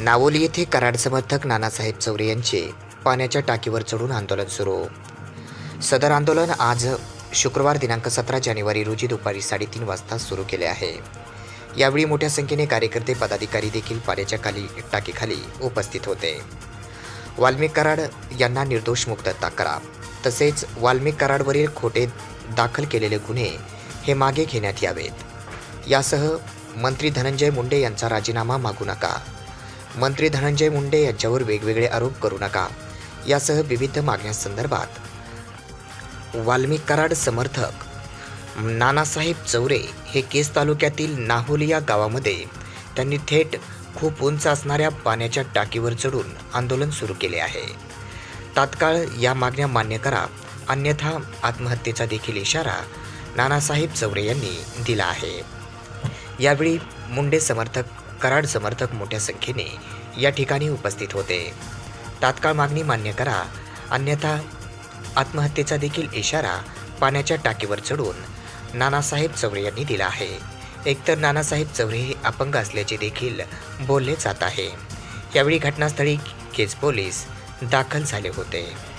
नावोली येथे कराड समर्थक नानासाहेब चौरे यांचे पाण्याच्या टाकीवर चढून आंदोलन सुरू. सदर आंदोलन आज शुक्रवार दिनांक सतरा जानेवारी रोजी दुपारी साडेतीन वाजता सुरू केले आहे. यावेळी मोठ्या संख्येने कार्यकर्ते पदाधिकारी देखील पाण्याच्या खाली टाकीखाली उपस्थित होते. वाल्मिक कराड यांना निर्दोष मुक्तता करा. तसेच वाल्मिक कराडवरील खोटे दाखल केलेले गुन्हे हे मागे घेण्यात यावेत. यासह मंत्री धनंजय मुंडे यांचा राजीनामा मागू नका. मंत्री धनंजय मुंडे यांच्यावर वेगवेगळे आरोप करू नका. यासह विविध मागण्यांसंदर्भात वाल्मिक कराड समर्थक. नानासाहेब चौरे हे केस तालुक्यातील नाहोली या गावामध्ये त्यांनी थेट खूप उंच असणाऱ्या पाण्याच्या टाकीवर चढून आंदोलन सुरू केले आहे. तात्काळ या मागण्या मान्य करा अन्यथा आत्महत्येचा देखील इशारा नानासाहेब चौरे यांनी दिला आहे. यावेळी मुंडे समर्थक कराड समर्थक मोठ्या संख्येने या ठिकाणी उपस्थित होते. तात्काळ मागणी मान्य करा अन्यथा आत्महत्येचा देखील इशारा पाण्याच्या टाकीवर चढून नानासाहेब चौरे यांनी दिला आहे. एकतर नानासाहेब चौरे हे अपंग असल्याचे देखील बोलले जात आहे. यावेळी घटनास्थळी केज पोलीस दाखल झाले होते.